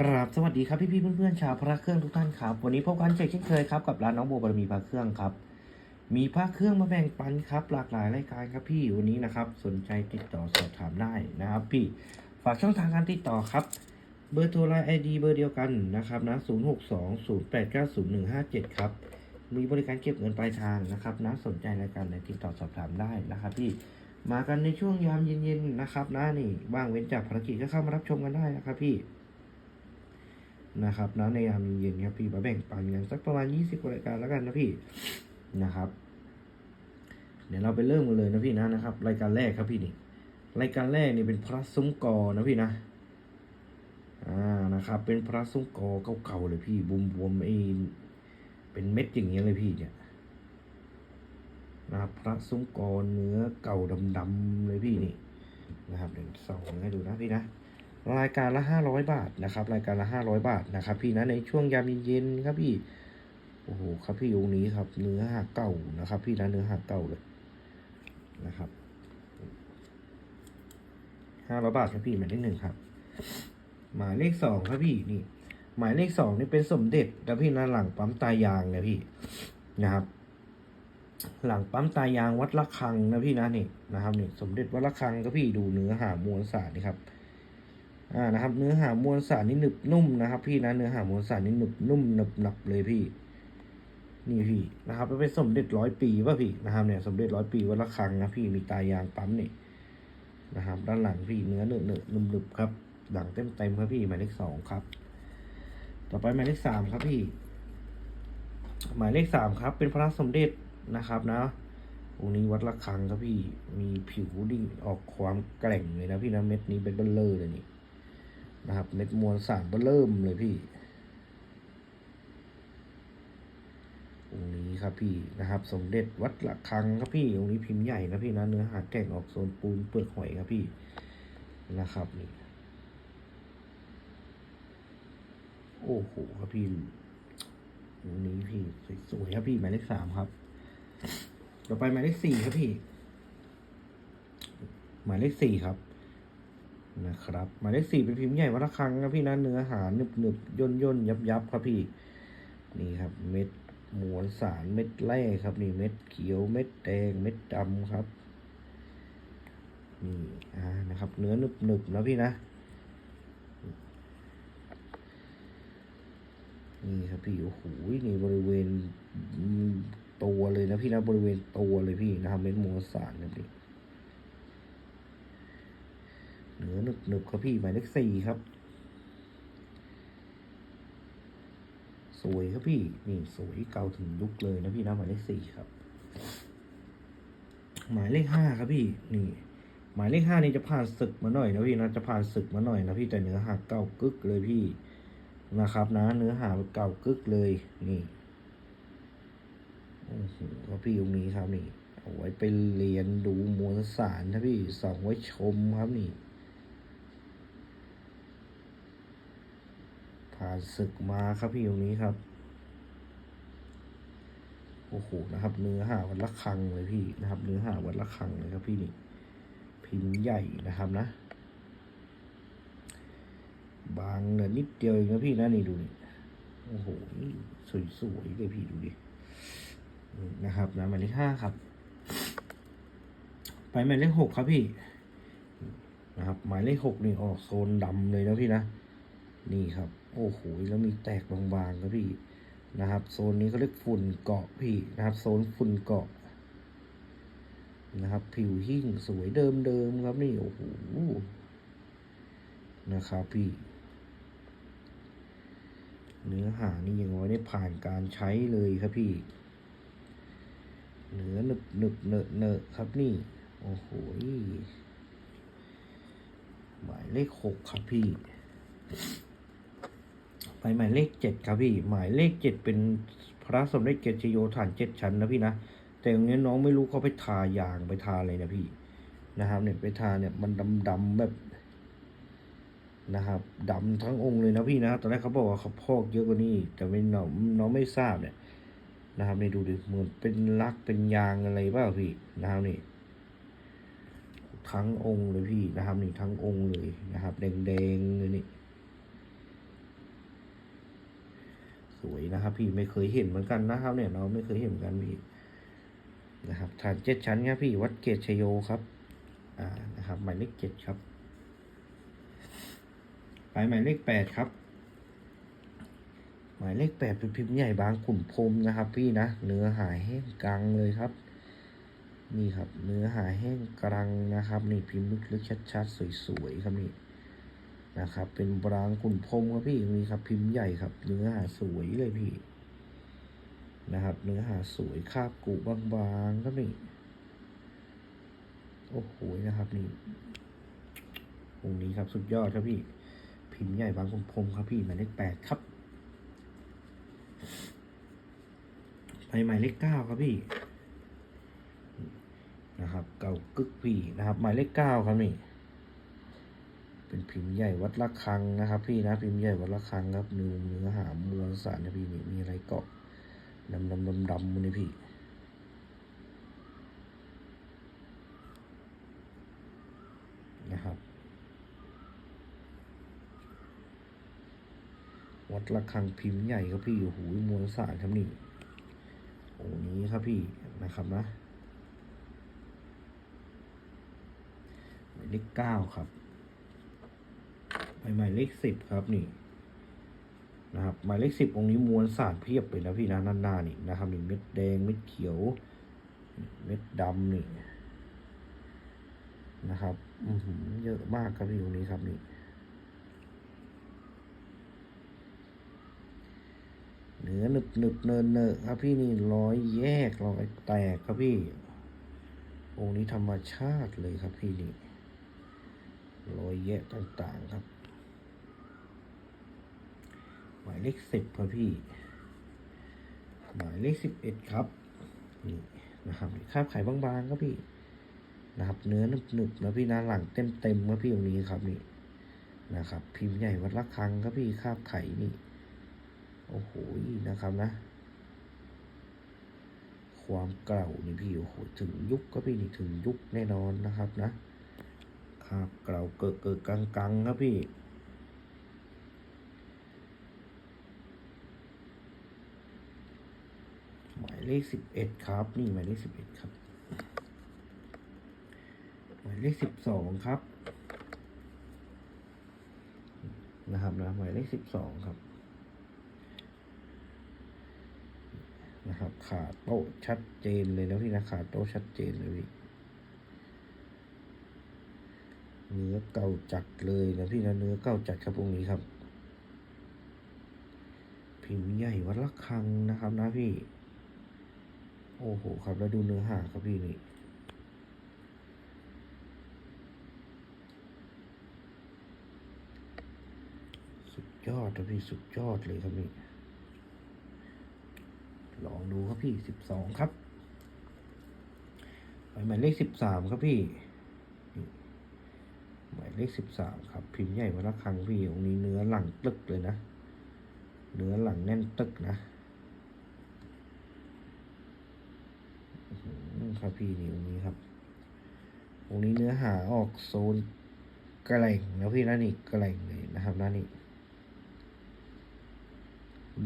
กราบสวัสดีครับพี่พี่เพื่อนๆชาวพระเครื่องทุกท่านครับ วันนี้พบกันเช่นเคยครับกับร้านน้องโบบารมีพระเครื่องครับ มีพระเครื่องมาแบ่งปันครับ หลากหลายรายการครับพี่วันนี้นะครับ สนใจติดต่อสอบถามได้นะครับ พี่ฝากช่องทางการติดต่อครับ เบอร์โทรไลน์ไอดีเบอร์เดียวกันนะครับนะ0 6 2 0 8 9 0 1 5 7 ครับ มีบริการเก็บเงินปลายทางนะครับนะสนใจรายการไหนติดต่อสอบถามได้นะครับ พี่มากันในช่วงยามเย็นๆนะครับนะนี่ว่างเว้นจากภารกิจก็เข้ามารับชมกันได้นะครับพี่ นะครับนะในยามเย็นครับพี่มาแบ่งปันกันสักประมาณยี่สิบรายการแล้วกันนะพี่นะครับ เดี๋ยวเราไปเริ่มกันเลยนะพี่นะนะครับ รายการแรกครับพี่นี่รายการแรกนี่เป็นพระซุ้มกอนะพี่นะอ่านะครับ เป็นพระซุ้มกอเก่าๆเลยพี่บุมบวมๆไอเป็นเม็ดอย่างเงี้ยเลยพี่เนี่ยนะครับพระซุ้มกอเนื้อเก่าดำๆเลยพี่นี่นะครับเดี๋ยวส่องให้ดูนะพี่นะ รายการละห้าร้อยบาทนะครับ รายการละห้าร้อยบาทนะครับ พี่นะในช่วงยามเย็นๆครับพี่โอ้โหครับพี่องค์นี้ครับ เนื้อหักเก่านะครับ พี่นะเนื้อหักเก่าเลยนะครับห้าร้อยบาทครับพี่หมายเลขหนึ่งครับ หมายเลขสองครับพี่นี่ หมายเลขสองนี่เป็นสมเด็จนะพี่นะหลังปั๊มตายางนะพี่นะครับ หลังปั๊มตายางวัดละคังนะพี่นะนี่นะครับนี่สมเด็จวัดละคังครับพี่ดูเนื้อหามวลสารนี่ครับ อ่านะครับ เนื้อหามวลสารนี่หนึบนุ่มนะครับ พี่นะเนื้อหามวลสารนี่หนึบนุ่มหนึบหนับเลยพี่ นี่พี่นะครับเป็นสมเด็จร้อยปีป่ะพี่นะครับเนี่ยสมเด็จร้อยปีวัดละคังนะพี่มีตายางปั๊มนี่นะครับ ด้านหลังพี่เนื้อเนื้อเนื้อนุ่มหนึบครับหลังเต็มเต็มครับพี่หมายเลขสองครับ ต่อไปหมายเลขสามครับพี่ หมายเลขสามครับ เป็นพระสมเด็จนะครับนะองค์นี้วัดระฆังครับพี่มีผิวดิ่งออกความแกร่งเลยนะพี่นะเม็ดนี้เป็นเบลเลอร์เลยนี่ นะครับ เม็ดมวลสารเบอเริ่มเลยพี่องค์นี้ครับพี่นะครับ สมเด็จวัดละคังครับพี่องค์นี้พิมพ์ใหญ่นะพี่นะเนื้อหาแก่งออกโซนปูนเปลือกหอยครับพี่นะครับนี่โอ้โหครับพี่องค์นี้พี่สวยๆครับพี่หมายเลขสามครับต่อไปหมายเลขสี่ครับพี่ หมายเลขสี่ครับ นะครับหมายเลขสี่เป็นพิมพ์ใหญ่วัดระฆังนะพี่นะเนื้อหาหนึบหนึบย่นย่นยับยับครับพี่ นี่ครับ เม็ดมวลสารเม็ดแร่ครับ นี่เม็ดเขียวเม็ดแดงเม็ดดำครับนี่อ่านะครับ เนื้อหนึบหนึบนะพี่นะนี่ครับพี่โอ้โหนี่บริเวณตัวเลยนะพี่นะบริเวณตัวเลยพี่นะครับเม็ดมวลสารนะพี่ เนือหนึบหนึบครับพี่หมายเลขสี่ครับ สวยครับพี่นี่สวยเก่าถึงยุคเลยนะพี่นะหมายเลขสี่ครับ หมายเลขห้าครับพี่นี่ หมายเลขห้านี่จะผ่านศึกมาหน่อยนะพี่นะจะผ่านศึกมาหน่อยนะพี่แต่เนื้อหาเก่ากึกเลยพี่นะครับนะเนื้อหาเก่ากึกเลยนี่โอ้โหครับพี่ตรงนี้ครับนี่เอาไว้ไปเรียนดูมวลสารนะพี่ส่องไว้ชมครับนี่ ผ่านศึกมาครับพี่ตรงนี้ครับ โอ้โหนะครับ เนื้อหาวัดละครังเลยพี่นะครับ เนื้อหาวัดละครังเลยครับพี่นี่พิมพ์ใหญ่นะครับนะ บางเหลือนิดเดียวเองนะพี่นะนี่ดูนี่โอ้โหนี่สวยๆเลยพี่ดูดินี่นะครับนะหมายเลขห้าครับ ไปหมายเลขหกครับพี่นะครับหมายเลขหกนี่ออกโซนดำเลยนะพี่นะ นี่ครับ โอ้โหแล้วมีแตกบางๆครับพี่นะครับ โซนนี้เขาเรียกฝุ่นเกาะพี่นะครับ โซนฝุ่นเกาะนะครับ ผิวหิ้งสวยเดิมๆครับนี่โอ้โหนะครับพี่ เนื้อหานี่ยังไว้ได้ผ่านการใช้เลยครับพี่ เนื้อหนึบหนึบเนอะเนอะครับนี่ โอ้โหหมายเลขหกครับพี่ ไปหมายเลขเจ็ดครับพี่ หมายเลขเจ็ดเป็นพระสมเด็จเกศโยฐานเจ็ดชั้นนะพี่นะ แต่ตรงนี้น้องไม่รู้เขาไปทายางไปทาอะไรนะพี่นะครับเนี่ยไปทาเนี่ยมันดำดำๆแบบนะครับดำทั้งองค์เลยนะพี่นะตอนแรกเขาบอกว่าเขาพอกเยอะกว่านี้ แต่ไม่น้องน้องไม่ทราบเนี่ยนะครับนี่ดูดิเหมือนเป็นลักเป็นยางอะไรเปล่าพี่นะครับนี่ทั้งองค์เลยพี่นะครับนี่ทั้งองค์เลยนะครับ แดงๆเลยนี่ สวยนะครับ พี่ไม่เคยเห็นเหมือนกันนะครับ เนี่ยเราไม่เคยเห็นเหมือนกันพี่นะครับฐานเจ็ดชั้นครับพี่วัดเกตชโยครับอ่านะครับหมายเลขเจ็ดครับไปหมายเลขแปดครับ หมายเลขแปดเป็นพิมพ์ใหญ่บางขุนพรมนะครับ พี่นะเนื้อหาแห้งกลางเลยครับ นี่ครับเนื้อหาแห้งกลางนะครับ นี่พิมพ์ลึกๆชัดๆสวยๆครับนี่ นะครับ เป็นบางขุนพรมครับพี่นี่ครับ พิมพ์ใหญ่ครับ เนื้อหาสวยเลยพี่ นะครับ เนื้อหาสวยคาบกุบางๆครับนี่โอ้โหนะครับนี่องนี้ครับสุดยอดครับพี่ พิมพ์ใหญ่บางขุนพรมครับพี่หมายเลขแปดครับไปหมายเลขเก้าครับพี่นะครับ เก่ากึกพี่นะครับ หมายเลขเก้าครับนี่ เป็นพิมพ์ใหญ่วัดละคังนะครับ พี่นะพิมพ์ใหญ่วัดละคังครับเนื้อเนื้อหามวลสารนะพี่นี่มีอะไรเกาะดำดำดำดำมันนี่พี่นะครับ วัดระฆังพิมพ์ใหญ่ครับพี่โอ้โหมวลสารครับนี่โองค์นี้ครับพี่นะครับนะหมายเลขเก้าครับ หมายเลขสิบครับนี่นะครับหมายเลขสิบองค์นี้มวลสารเพียบเลยนะพี่นะนานๆนี่นะครับนี่เม็ดแดงเม็ดเขียว เม็ดดำนี่นะครับอือหือเยอะมากครับพี่องค์นี้ครับนี่เนื้อหนึบหนึบเนินเนอะครับพี่นี่ร้อยแยกร้อยแตกครับพี่ องค์นี้ธรรมชาติเลยครับพี่นี่รอยแยกต่างๆครับ มายเลขสิบครับพี่ หมายเลขสิบเอ็ดครับ นี่นะครับคาบไข่บางๆครับพี่ นะครับ เนื้อหนึบๆนะพี่นะหลังเต็มๆครับพี่องนี้ครับนี่ นะครับ พิมพ์ใหญ่วัดละคังครับพี่คาบไข่นี่ โอ้โห นะครับนะ ความเก่านี่พี่โอ้โหถึงยุคก็พี่นี่ถึงยุคแน่นอนนะครับนะครับเก่าเกิดเกิดกังกังๆครับพี่ หมาย เลขสิบเอ็ดครับ นี่หมายเลขสิบเอ็ดครับ หมายเลขสิบสองครับ นะครับนะหมายเลขสิบสองครับ นะครับ ขาโต๊ะชัดเจนเลยนะพี่นะขาโต๊ะชัดเจนเลยพี่เนื้อเก่าจัดเลยนะพี่นะเนื้อเก่าจัดครับตรงนี้ครับ พิมพ์ใหญ่วัดละคังนะครับนะพี่ โอ้โหครับแล้วดูเนื้อหาครับพี่นี่สุดยอดนะพี่สุดยอดเลยครับนี่ลองดูครับพี่สิบสองครับหมายเลขสิบสามครับพี่หมายเลขสิบสามครับ พิมพ์ใหญ่วัละครั้งพี่องนี้เนื้อหลังตึกเลยนะ เนื้อหลังแน่นตึกนะอื้อหือ ครับพี่นี่องค์นี้ครับองค์นี้เนื้อหาออกโซนกระแกร่งนะพี่นะนี่แกร่งเลยนะครับนะนี่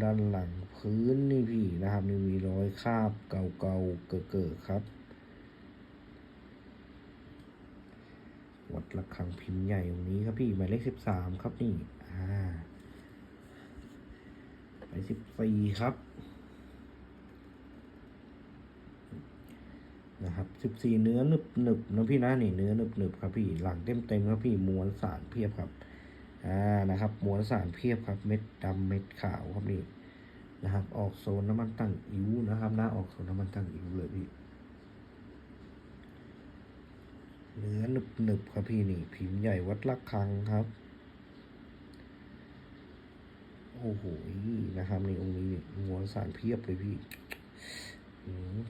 ด้านหลังพื้นนี่พี่นะครับนี่มีรอยคราบเก่าๆเกิดๆครับวัดระฆังพิมพ์ใหญ่ตรงนี้ครับพี่หมายเลขสิบสามครับนี่อ่าไปสิบสี่ครับ นะครับสิบสี่เนื้อหนึบหนึบๆนะพี่นะนี่เนื้อหนึบหนึบๆครับพี่หลังเต็มเต็มๆครับพี่มวลสารเพียบครับอ่านะครับมวลสารเพียบครับเม็ดดำเม็ดขาวครับนี่นะครับ ออกโซนน้ำมันตั้งอิ๋วนะครับนะออกโซนน้ำมันตั้งอิ๋วเลยพี่เนื้อหนึบหนึบๆครับพี่นี่พิมพ์ใหญ่วัดละคังครับโอ้โหนะครับนี่องค์นี้นี่มวลสารเพียบเลยพี่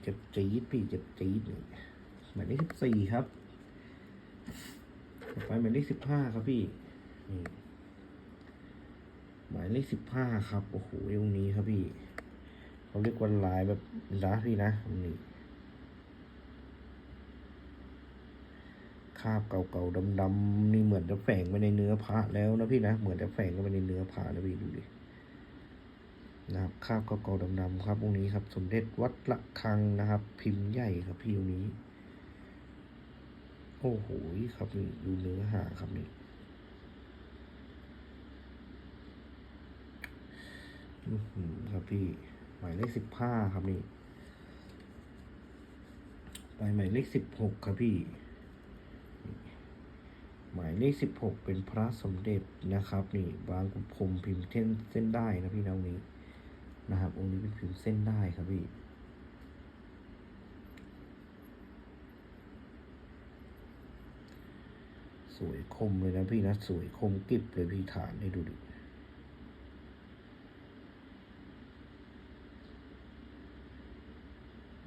เจ็บจี๊ดพี่เจ็บจี๊ดหมายเลขสิบสี่ครับต่อไปหมายเลขสิบห้าครับพี่หมายเลขสิบห้าครับโอ้โหตรงนี้ครับพี่เขาเรียกว่าลายแบบนะพี่นะนี่คาบเก่าๆดำๆนี่เหมือนจะแฝงไปในเนื้อพระแล้วนะพี่นะเหมือนจะแฝงไปในเนื้อพระนะพี่ดูดิ นะครับคราบกเกาๆดำๆครับองค์นี้ครับสมเด็จวัดละคังนะครับ พิมพ์ใหญ่ครับพี่องค์นี้ โอ้โหครับนี่ดูเนื้อหาครับนี่อื้อหือครับพี่หมายเลขสิบห้าครับนี่ไปหมายเลขสิบหกครับพี่ หมายเลขสิบหกเป็นพระสมเด็จนะครับ นี่บางกุพรมพิมพ์เส้นเส้นได้นะพี่นะองนี้ นะครับ องค์นี้เป็นพิมพ์เส้นได้ครับพี่สวยคมเลยนะพี่นะ สวยคมกริบเลยพี่ฐานให้ดูดิ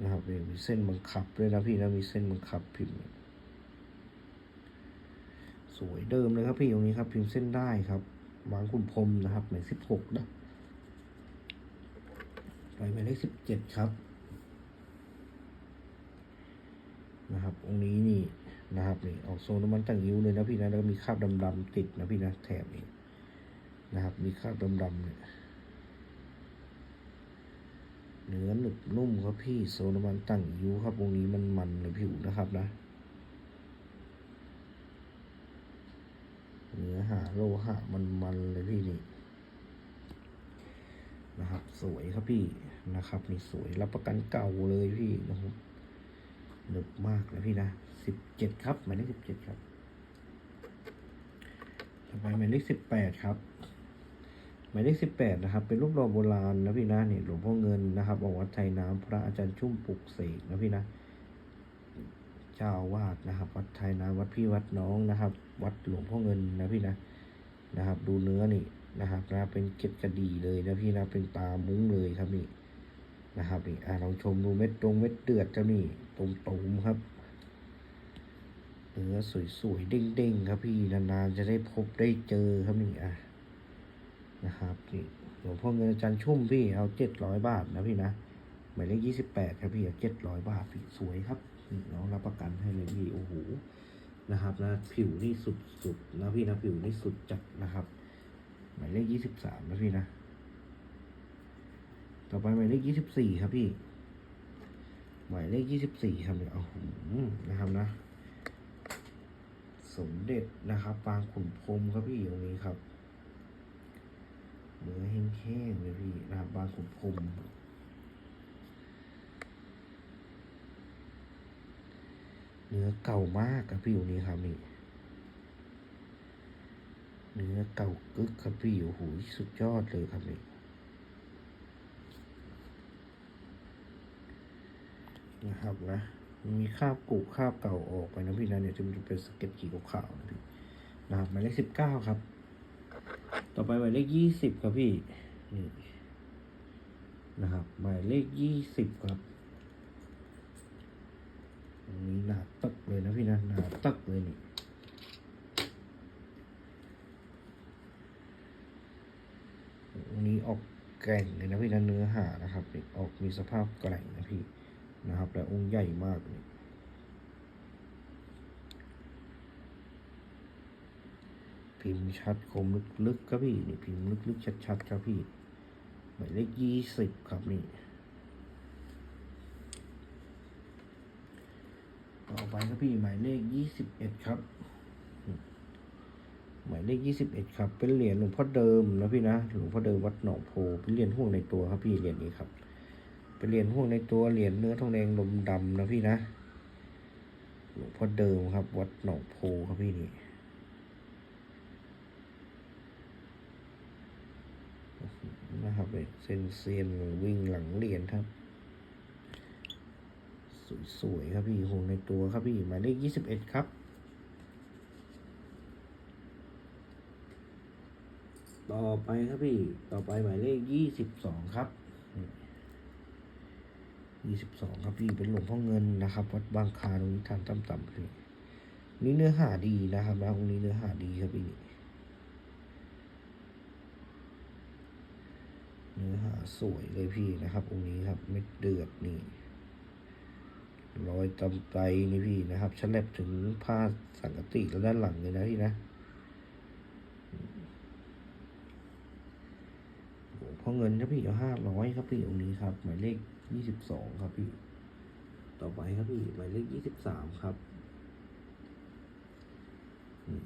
นะครับมีเส้นบังคับด้วยนะพี่นะมีเส้นบังคับพิมพ์สวยเดิมเลยครับพี่ตรงนี้ครับ พิมพ์เส้นได้ครับวางคุณพรมนะครับหมายสิบหกนะ ไปหมายเลขสิบเจ็ดครับนะครับองค์นี้นี่นะครับนี่ออกโซนน้ำมันตั้งยิ้วเลยนะพี่นะแล้วก็มีคราบดำๆติดนะพี่นะแถบนี้นะครับ มีคราบดำๆเนี่ยเนื้อหนึบนุ่มครับพี่โซนมันตั้งยูครับวงนี้มันมันเลยผิวนะครับนะเนื้อหาโลหะมันมันเลยพี่นี่ นะครับ สวยครับพี่นะครับนี่สวยรับประกันเก่าเลยพี่นะครับหนึบมากเลยพี่นะสิบเจ็ดครับหมายเลขสิบเจ็ดครับต่อไปหมายเลขสิบแปดครับหมายเลขสิบแปดนะครับ เป็นรูปหล่อโบราณนะพี่นะนี่หลวงพ่อเงินนะครับบอกวัดไทยน้ำพระอาจารย์ชุ่มปลุกเสกนะพี่นะเจ้าอาวาดนะครับ วัดไทยน้ำวัดพี่วัดน้องนะครับ วัดหลวงพ่อเงินนะพี่นะนะครับ ดูเนื้อนี่ นะครับนะเป็นเก็ดกระดีเลยนะพี่นะเป็นตามุ้งเลยครับนี่นะครับนี่อ่าลองชมดูเม็ดตรงเม็ดเดือดเจ้านี่ตรงๆครับเนื้อสวยๆเด้งๆครับพี่นานๆจะได้พบได้เจอครับนี่อะนะครับนี่หลวงพ่อเงินอาจารย์ชุ่มพี่เอาเจ็ดร้อยบาทนะพี่นะหมายเลขยี่สิบแปดครับพี่เอาเจ็ดร้อยบาทพี่สวยครับนี่น้องรับประกันให้เลยพี่โอ้โหนะครับนะผิวนี่สุดสุดๆนะพี่นะผิวนี่สุดจัดนะครับ หมายเลขยี่สิบสามนะพี่นะ ต่อไปหมายเลขยี่สิบสี่ครับพี่ หมายเลขยี่สิบสี่ครับเนี่ยโอ้โหนะครับนะ สมเด็จนะครับ ปางขุนพรมครับพี่ตรงนี้ครับเนื้อแห้งๆเลยพี่นะครับบางขุนพรมเนื้อเก่ามากครับพี่อยู่นี้ครับนี่ เนื้อเก่ากึกครับพี่โอ้โหสุดยอดเลยครับนี่นะครับนะมีคาบกุคาบเก่าออกไปนะพี่นะเนี่ยจะมันจะเป็นสเก็ดขีขาวๆนะพี่นะครับหมายเลขสิบเก้าครับ ต่อไปหมายเลขยี่สิบครับพี่นี่นะครับหมายเลขยี่สิบครับนนี้หนาตึกเลยนะพี่นะหนาตึกเลยนี่ ออกแกร่งเลยนะพี่นะเนื้อหานะครับออกมีสภาพแกร่งนะพี่นะครับแต่องค์ใหญ่มากเลยพิมพ์ชัดคมลึกๆครับพี่นี่พิมพ์ลึกๆชัดๆครับพี่หมายเลขยี่สิบครับนี่ต่อไปครับพี่หมายเลขยี่สิบเอ็ดครับ หมายเลขยี่สิบเอ็ดครับ เป็นเหรียญหลวงพ่อเดิมนะพี่นะ หลวงพ่อเดิมวัดหนองโพ เป็นเหรียญห่วงในตัวครับพี่เหรียญนี้ครับ เป็นเหรียญห่วงในตัว เหรียญเนื้อทองแดงลมดำนะพี่นะ หลวงพ่อเดิมครับ วัดหนองโพครับพี่นี่นะครับเลยเซนเซียนวิ่งหลังเหรียญครับ สวยๆครับพี่ห่วงในตัวครับพี่หมายเลขยี่สิบเอ็ดครับ ต่อไปครับพี่ ต่อไปหมายเลขยี่สิบสองครับยี่สิบสองครับพี่เป็นหลวงพ่อเงินนะครับวัดบางคาตรงนี้ทานต่ำๆพี่นี่เนื้อหาดีนะครับนะตรงนี้เนื้อหาดีครับพี่เนื้อหาสวยเลยพี่นะครับองค์นี้ครับเม็ดเดือดนี่รอยตำไตนี่พี่นะครับฉลับถึงผ้าสังกติแล้วด้านหลังเลยนะพี่นะหลวง พ่อเงินครับพี่เอาห้าร้อยครับพี่องค์นี้ครับ หมายเลขยี่สิบสองครับพี่ ต่อไปครับพี่หมายเลขยี่สิบสามครับนี่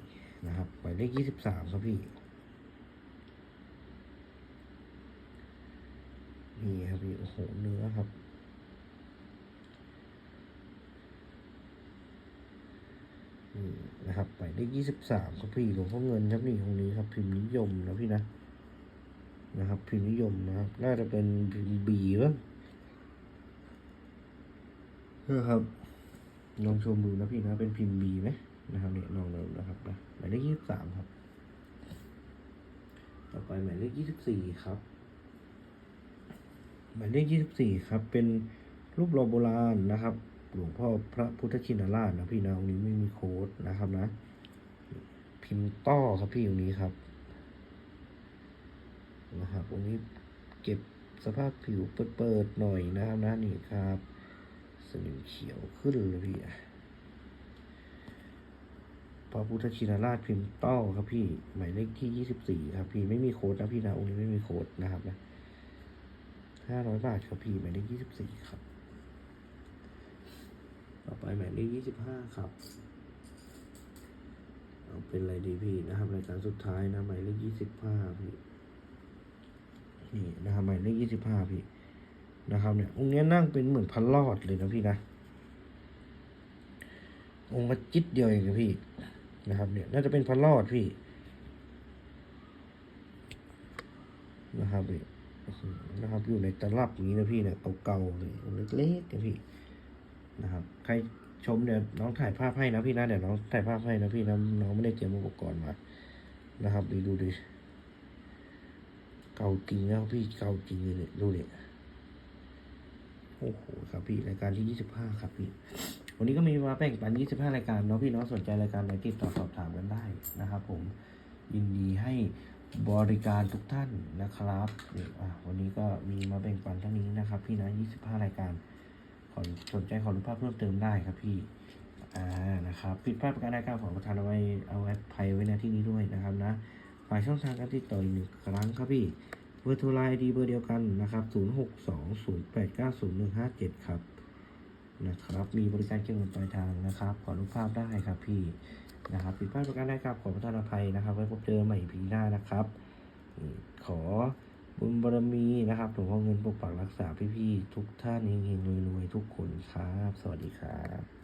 นะครับหมายเลขยี่สิบสามครับพี่นี่ครับพี่โอ้โหเนื้อครับนี่นะครับหมายเลขยี่สิบสามครับพี่หลวงพ่อเงินครับนี่ตรงนี้ครับพิมพ์นิยมนะพี่นะ นะครับ พิมพ์นิยมนะครับ น่าจะเป็นพิมพ์บีบ้างนะครับลองชมดูนะพี่นะเป็นพิมพ์บีไหมนะครับเนี่ยลองดูนะครับนะหมายเลขยี่สิบสามครับ ต่อไปหมายเลขยี่สิบสี่ครับ หมายเลขยี่สิบสี่ครับ เป็นรูปหล่อโบราณนะครับ หลวงพ่อพระพุทธชินราชนะพี่นะองค์นี้ไม่มีโค้ดนะครับนะ พิมพ์ต้อครับพี่องค์นี้ครับ นะครับองค์นี้เก็บสภาพผิวเปิดๆหน่อยนะครับนะนี่ครับสนิมเขียวขึ้นเลยพี่พระพุทธชินราชพิมพ์ต้อครับพี่ หมายเลขที่ยี่สิบสี่ครับพี่ไม่มีโค้ดนะพี่นะองค์นี้ไม่มีโค้ดนะครับนะห้าร้อยบาทครับพี่หมายเลขยี่สิบสี่ครับ ต่อไปหมายเลขยี่สิบห้าครับเอาเป็นอะไรดีพี่นะครับรายการสุดท้ายนะหมายเลขยี่สิบห้าพี่ นี่นะครับหมายเลขยี่สิบห้าพี่นะครับเนี่ยองค์เนี้ยนั่งเป็นเหมือนพันลอดเลยนะพี่นะองค์มาจิตเดียวเองนะพี่นะครับ เนี่ยน่าจะเป็นพันลอดพี่นะครับพี่นะครับอยู่ในตลับอย่างนี้นะพี่เนี่ยเก่าๆเลยองค์เล็กๆนะพี่นะครับใครชมเดี๋ยวน้องถ่ายภาพให้นะพี่นะเดี๋ยวน้องถ่ายภาพให้นะพี่นะน้องไม่ได้เตรียมอุปกรณ์มานะครับดูดูดิ ก่าจริงแล้วพี่เก่าจริงเลยดูเนี่ยโอ้โหครับพี่รายการที่ยี่สิบห้าครับพี่ วันนี้ก็มีมาแบ่งปันยี่สิบห้ารายการเนาะพี่เน้องสนใจรายการไหนติดต่อสอบถามกันได้นะครับผมยินดีให้บริการทุกท่านนะครับนี่อะวันนี้ก็มีมาแบ่งปันเท่านี้นะครับ พี่นะยี่สิบห้ารายการขอสนใจขอรู้ภาพเพิ่มเติมได้ครับพี่อ่านะครับผิดพลาดประการใดก็ขอประทานเอาไว้เอาไว้ภัยไว้ในที่นี้ด้วยนะครับนะายช่องทางการติดต่ออีกหนึ่งครั้งครับพี่เบอร์โทรไลน์ดีเบอร์เดียวกันนะครับ0620890157 ครับนะครับ มีบริการเก็บเงินปลายทางนะครับ ขอรูปภาพได้ครับพี่นะครับผิดพลาดประการใดครับขอประทานอภัยนะครับ ไว้พบเจอใหม่พีหน้านะครับขอบุญบารมีนะครับหลวงพ่อเงินปกปักรักษาพี่ๆทุกท่านเฮงๆรวยๆทุกคนครับ สวัสดีครับ